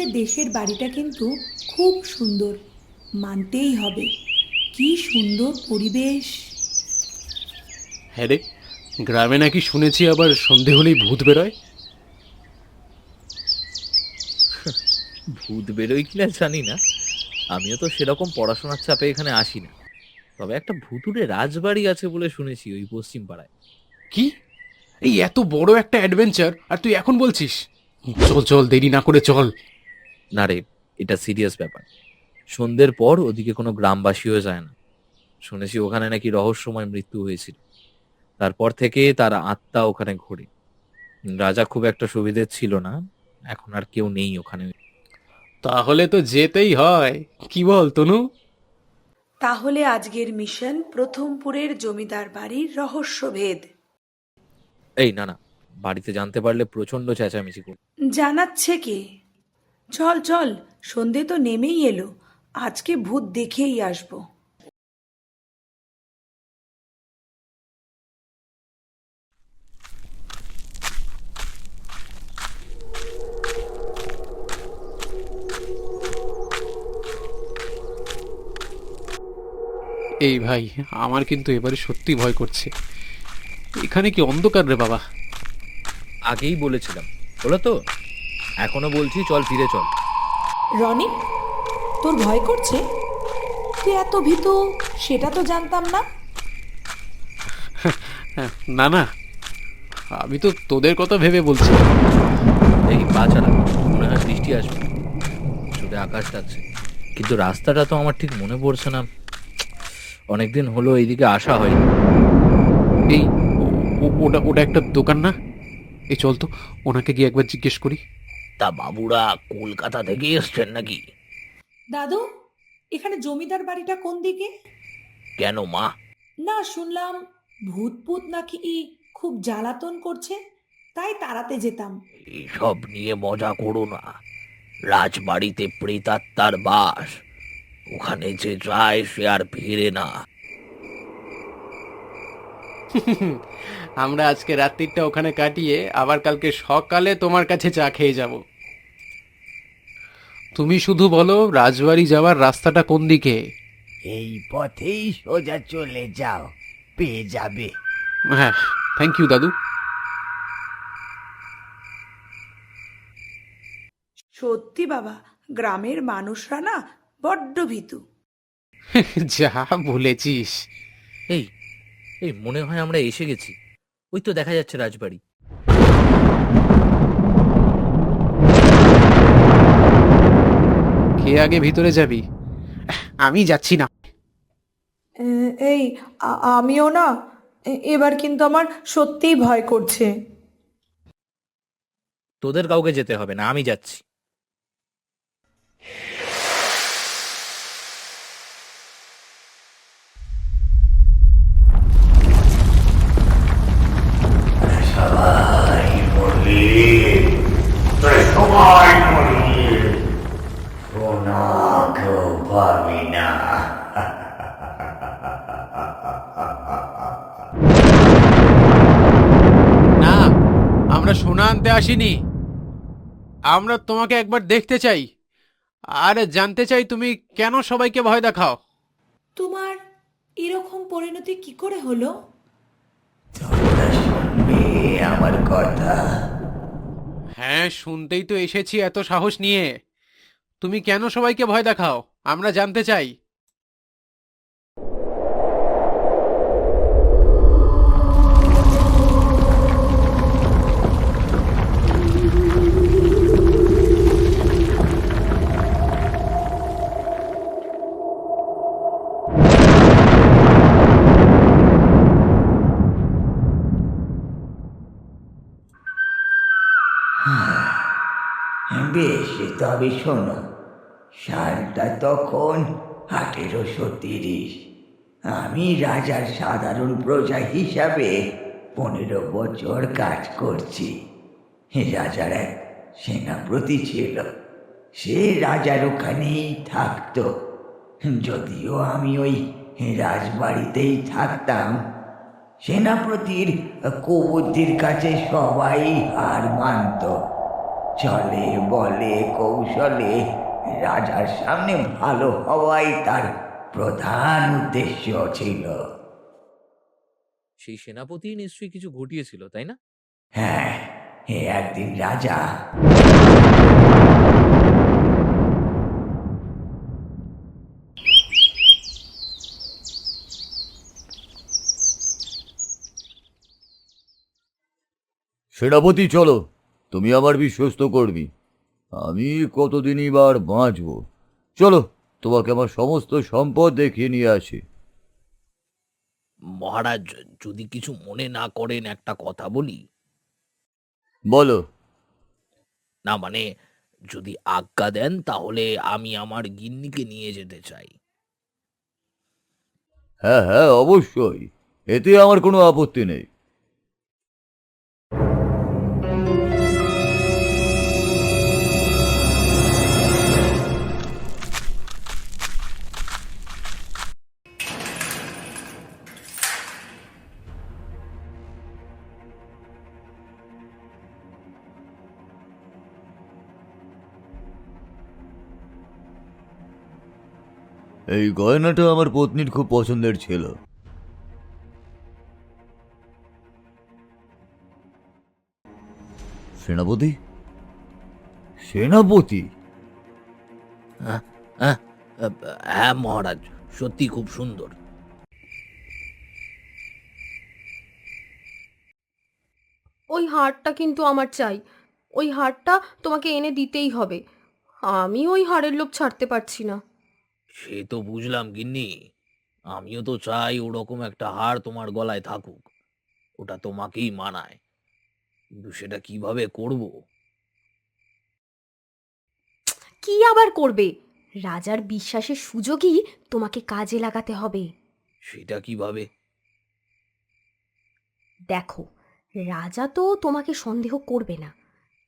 তোদের দেশের বাড়িটা কিন্তু খুব সুন্দর। মানতেই হবে। কি সুন্দর পরিবেশ। হ্যাঁ রে গ্রামে নাকি শুনেছি আবার সন্ধে হলেই ভূত বেরোয়? ভূত বেরোয় কিনা জানি না। আমিও তো সেরকম পড়াশোনার চাপে এখানে আসি না। তবে একটা ভুতুরে রাজবাড়ি আছে বলে শুনেছি ওই পশ্চিম পাড়ায়। কি? এই এত বড় একটা অ্যাডভেঞ্চার আর তুই এখন বলছিস? চল চল দেরি না করে চল। না রে এটা সিরিয়াস ব্যাপার। সন্ধ্যের পর ওদিকে কোনো গ্রামবাসীও যায় না। শুনেছি ওখানে নাকি রহস্যময় মৃত্যু হয়েছিল। তারপর থেকে তার আত্মা ওখানে ঘোরে। রাজা খুব একটা সুবিধে ছিল না এখন আর কেউ নেই ওখানে। তাহলে তো যেতেই হয়। কি বল তনু? তাহলে আজকের মিশন প্রথমপুরের জমিদার বাড়ির রহস্যভেদ। এই না না বাড়িতে জানতে পারলে প্রচণ্ড চেঁচামেচি করবে। জানাচ্ছে কে? চল চল সন্ধে তো নেমেই এলো। আজকে ভূত দেখেই আসব। এই ভাই আমার কিন্তু এবারে সত্যি ভয় করছে। এখানে কি অন্ধকার রে বাবা? আগেই বলেছিলাম বলো তো? এখনও বলছি চল ফিরে চল। রনি তোর ভয় করছে? তুই এত ভীতু সেটা তো জানতাম না। হ্যাঁ, না না আমি তো তোদের কথা ভেবে বলছি। এই পা মনে হয় বৃষ্টি আসবে। শুধু আকাশ যাচ্ছে কিন্তু রাস্তাটা তো আমার ঠিক মনে পড়ছে না। অনেকদিন হলো এইদিকে আসা হয়নি। এই ওটা ওটা একটা দোকান না? এই চল তো ওনাকে গিয়ে একবার জিজ্ঞেস করি। তা বাবুরা কলকাতা থেকে এসছেন নাকি? দাদু এখানে জমিদার বাড়িটা কোন দিকে? কেন মা? না শুনলাম ভূত ভূত নাকি খুব জ্বালাতন করছে তাই তাড়াতে যেতাম। এসব নিয়ে মজা করো না। রাজবাড়িতে প্রেতাত্মার বাস ওখানে যে যায় সে আর ফিরে না। আমরা আজকে রাত্রিটা ওখানে কাটিয়ে আবার কালকে সকালে তোমার কাছে চা খেয়ে যাব। তুমি শুধু বলো রাজবাড়ি যাওয়ার রাস্তাটা কোন দিকে? এই পথেই সোজা চলে যাও পেয়ে যাবে। হ্যাঁ থ্যাংক ইউ দাদু। সত্যি বাবা গ্রামের মানুষরা না বড্ড ভীতু। যা বলেছিস। এই এই মনে হয় আমরা এসে গেছি। ওই তো দেখা যাচ্ছে রাজবাড়ি। কে আগে ভিতরে যাবি। আমি যাচ্ছি না। এই আমিও না। এবার কিন্তু আমার সত্যিই ভয় করছে। তোদের কাউকে যেতে হবে না আমি যাচ্ছি। সবাই মরলি। সবাই মরলি কোনো পাবি না না আমরা সোনা আনতে আসিনি। আমরা তোমাকে একবার দেখতে চাই। আর জানতে চাই তুমি কেন সবাইকে ভয় দেখাও? তোমার এরকম পরিণতি কি করে হলো? তোমরা শুনবে আমার কথা। হ্যাঁ শুনতেই তো এসেছি এত সাহস নিয়ে। তুমি কেন সবাইকে ভয় দেখাও? আমরা জানতে চাই। বেশ তবে শোনো। সালটা তখন আঠেরোশো তিরিশ। আমি রাজার সাধারণ প্রজা হিসাবে পনেরো বছর কাজ করছি। রাজার এক সেনাপতি ছিল। সে রাজার ওখানেই থাকতো। যদিও আমি ওই রাজবাড়িতেই থাকতাম, সেনাপতির কুবুদ্ধির কাছে সবাই হার মানত। চলে বলে কৌশলে রাজার সামনে ভালো হওয়াই তার প্রধান উদ্দেশ্য ছিল। সেই সেনাপতি নিশ্চয়ই কিছু ঘটিয়েছিল তাই না? হ্যাঁ এ একদিন রাজা। সেনাপতি চলো। তুমি আমার বিশ্বস্ত করবি আমি কতদিনই বার বাঁচব? চলো তোমাকে আমার সমস্ত সম্পদ দেখিয়ে নিয়ে আসি। মহারাজ যদি কিছু মনে না করেন একটা কথা বলি। বলো। না মানে যদি আজ্ঞা দেন তাহলে আমি আমার গিন্নিকে নিয়ে যেতে চাই। হ্যাঁ হ্যাঁ অবশ্যই। এতে আমার কোনো আপত্তি নেই। এই গয়নাটা আমার পত্নীর খুব পছন্দের ছিল। সেনাপতি? সেনাপতি? হ্যাঁ হ্যাঁ হ্যাঁ মহারাজ সত্যি খুব সুন্দর। ওই হারটা কিন্তু আমার চাই। ওই হারটা তোমাকে এনে দিতেই হবে। আমি ওই হারের লোভ ছাড়তে পারছি না। সে তো বুঝলাম গিন্নি। আমিও তো চাই ওরকম একটা হার তোমার গলায় থাকুক। ওটা তোমাকেই মানায়। কিন্তু সেটা কীভাবে করব? কি আবার করবে? রাজার বিশ্বাসের সুযোগই তোমাকে কাজে লাগাতে হবে। সেটা কীভাবে? দেখো রাজা তো তোমাকে সন্দেহ করবে না।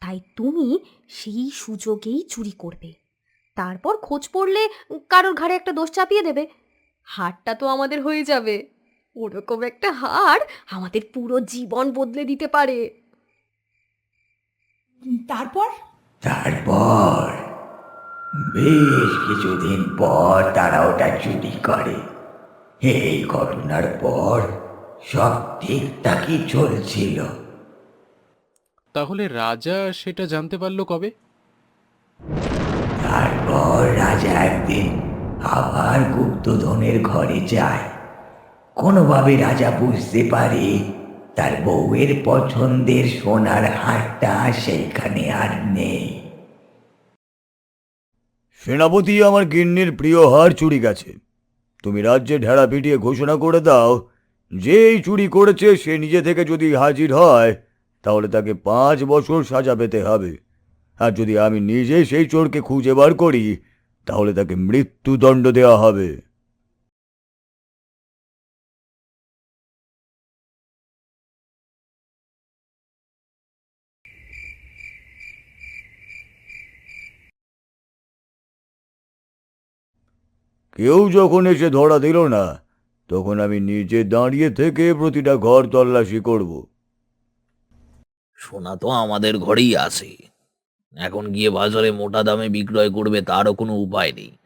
তাই তুমি সেই সুযোগেই চুরি করবে। তারপর খোঁজ পড়লে কারোর ঘাড়ে একটা দোষ চাপিয়ে দেবে। হারটা তো আমাদের হয়ে যাবে। ওরকম একটা হার আমাদের পুরো জীবন বদলে দিতে পারে। তারপর? তারপর বেশ কিছুদিন পর তারা ওটা চুরি করে। এই ঘটনার পর সব ঠিকঠাকই চলছিল। তাহলে রাজা সেটা জানতে পারল কবে? তারপর রাজা একদিন আবার গুপ্তধনের ঘরে যায়। কোনোভাবে রাজা বুঝতে পারে তার বউয়ের পছন্দের সোনার হারটা সেইখানে আর নেই। সেনাপতি, আমার গিন্নির প্রিয় হার চুরি গেছে। তুমি রাজ্যে ঢেড়া পিটিয়ে ঘোষণা করে দাও যে এই চুরি করেছে সে নিজে থেকে যদি হাজির হয়, তাহলে তাকে পাঁচ বছর সাজা পেতে হবে। আর যদি আমি নিজে সেই চোরকে খুঁজে বার করি, তাহলে তাকে মৃত্যুদণ্ড দেওয়া হবে। কেউ যখন এসে ধরা দিল না, তখন আমি নিজে দাঁড়িয়ে থেকে প্রতিটা ঘর তল্লাশি করব। সোনা তো আমাদের ঘরেই আছে। এখন গিয়ে বাজারে মোটা দামে বিক্রয় করবে তারও কোনো উপায় নেই।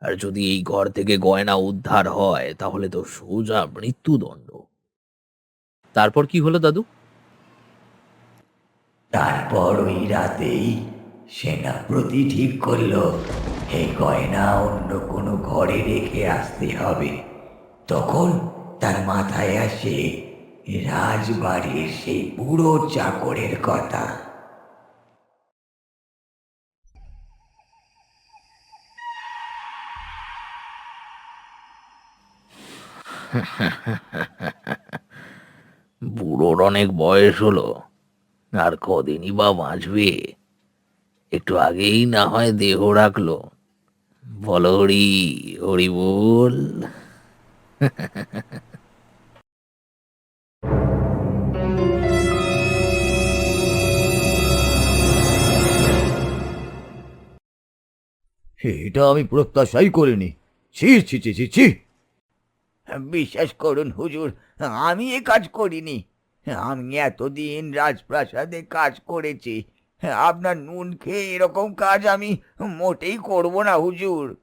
আর যদি এই ঘর থেকে গয়না উদ্ধার হয়, তাহলে তো সোজা মৃত্যুদণ্ড। তারপর কি হলো দাদু? তারপর ওই রাতেই সেনাপতি ঠিক করল, এই গয়না অন্য কোনো ঘরে রেখে আসতে হবে। তখন তার মাথায় আসে রাজবাড়ির সেই বুড়ো চাকরের কথা। বুড়োর অনেক বয়স হলো, আর কদিনই বা বাঁচবে। একটু আগেই না হয় দেহ রাখল। বলো হরি হরি বল। এটা আমি প্রত্যাশাই করিনি। ছি ছি ছি ছি ছি। বিশ্বাস করুন হুজুর, আমি এ কাজ করিনি। আমি এতদিন রাজপ্রাসাদে কাজ করেছি। আপনার নুন খেয়ে এরকম কাজ আমি মোটেই করব না হুজুর।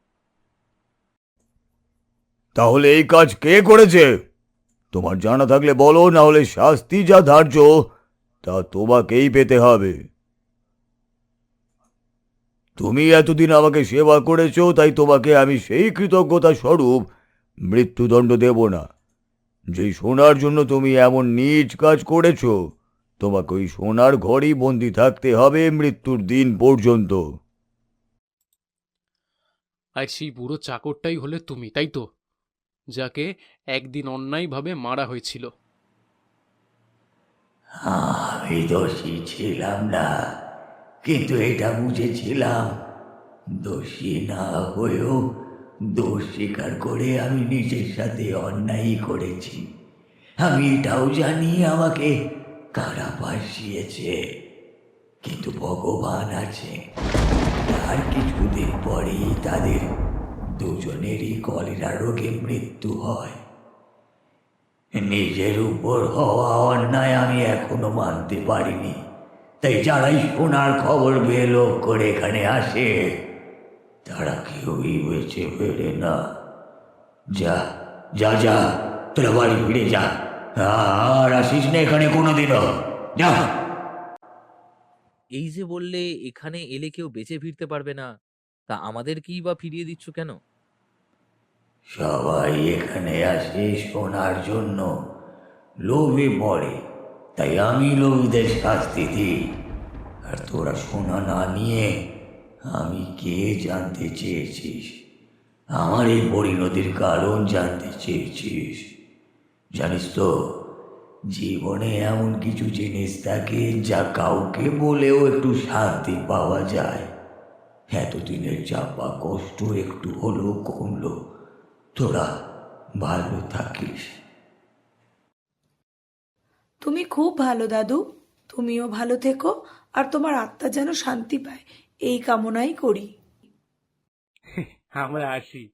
তাহলে এই কাজ কে করেছে? তোমার জানা থাকলে বলো না হলে শাস্তি যা ধার্য, তা তোমাকেই পেতে হবে। তুমি এতদিন আমাকে সেবা করেছ, তাই তোমাকে আমি সেই কৃতজ্ঞতা স্বরূপ মৃত্যুদণ্ড দেব না। যে সোনার জন্য তুমি এমন নিজ কাজ করেছ তোমাকে ওই সোনার ঘরেই বন্দি থাকতে হবে মৃত্যুর দিন পর্যন্ত। আর সেই বুড়ো চাকরটাই হলে তুমি তাই তো? যাকে একদিন অন্যায়ভাবে মারা হয়েছিল। আমি দোষী ছিলাম না কিন্তু এটা বুঝেছিলাম দোষী না হয়েও দোষ স্বীকার করে আমি নিজের সাথে অন্যায় করেছি। আমি এটাও জানি আমাকে কারা ফাঁসিয়েছে। কিন্তু ভগবান আছে। তার কিছুদিন পরেই তাদের দুজনেরই কলেরা রোগে মৃত্যু হয়। নিজের উপর হওয়া অন্যায় আমি এখনও মানতে পারিনি। তাই যারাই সোনার খবর বের লোক করে এখানে আসে তারা কেউই বেঁচে ফেরে না যা যা যা তোরা বাড়ি ফিরে যা আর আসিস না এখানে কোনোদিনও যা এই যে বললে এখানে এলে কেউ বেঁচে ফিরতে পারবে না তা আমাদেরকেই বা ফিরিয়ে দিচ্ছ কেন? সবাই এখানে আসে শোনার জন্য। লোভে পড়ে তাই আমি লোভীদের শাস্তি দিই। আর তোরা সোনা না নিয়ে আমি কে জানতে চেয়েছিস? আমার এই পরিণতির কারণ জানতে চেয়েছিস। জানিস তো, জীবনে এমন কিছু জিনিস থাকে যা কাউকে বলেও একটু শান্তি পাওয়া যায়। এতদিনের চাপা কষ্ট একটু হলেও কমলো। তোরা ভালো থাকিস। তুমি খুব ভালো, দাদু। তুমিও ভালো থেকো, আর তোমার আত্মা যেন শান্তি পায়। এই কামনাই করি। আমরা আসি।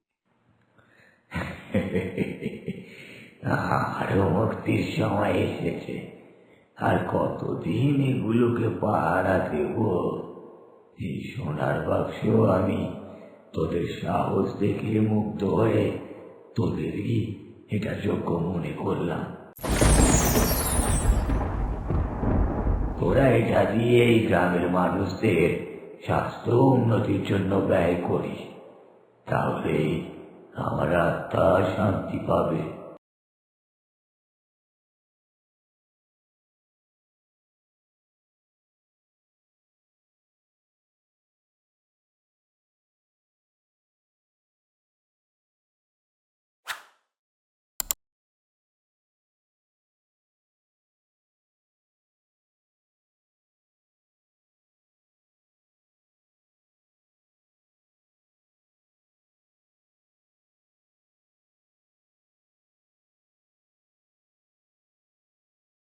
আরও মুক্তির সময় এসেছে। আর কতদিন এগুলোকে পাহারা দেব? এই সোনার বাক্স আমি তোদের সাহস দেখে মুগ্ধ হয়ে তোদেরই এটা যোগ্য মনে করলাম। তোরা এটা দিয়ে এই গ্রামের মানুষদের স্বাস্থ্য উন্নতির জন্য ব্যয় করি তাহলে আমার আত্মা শান্তি পাবে।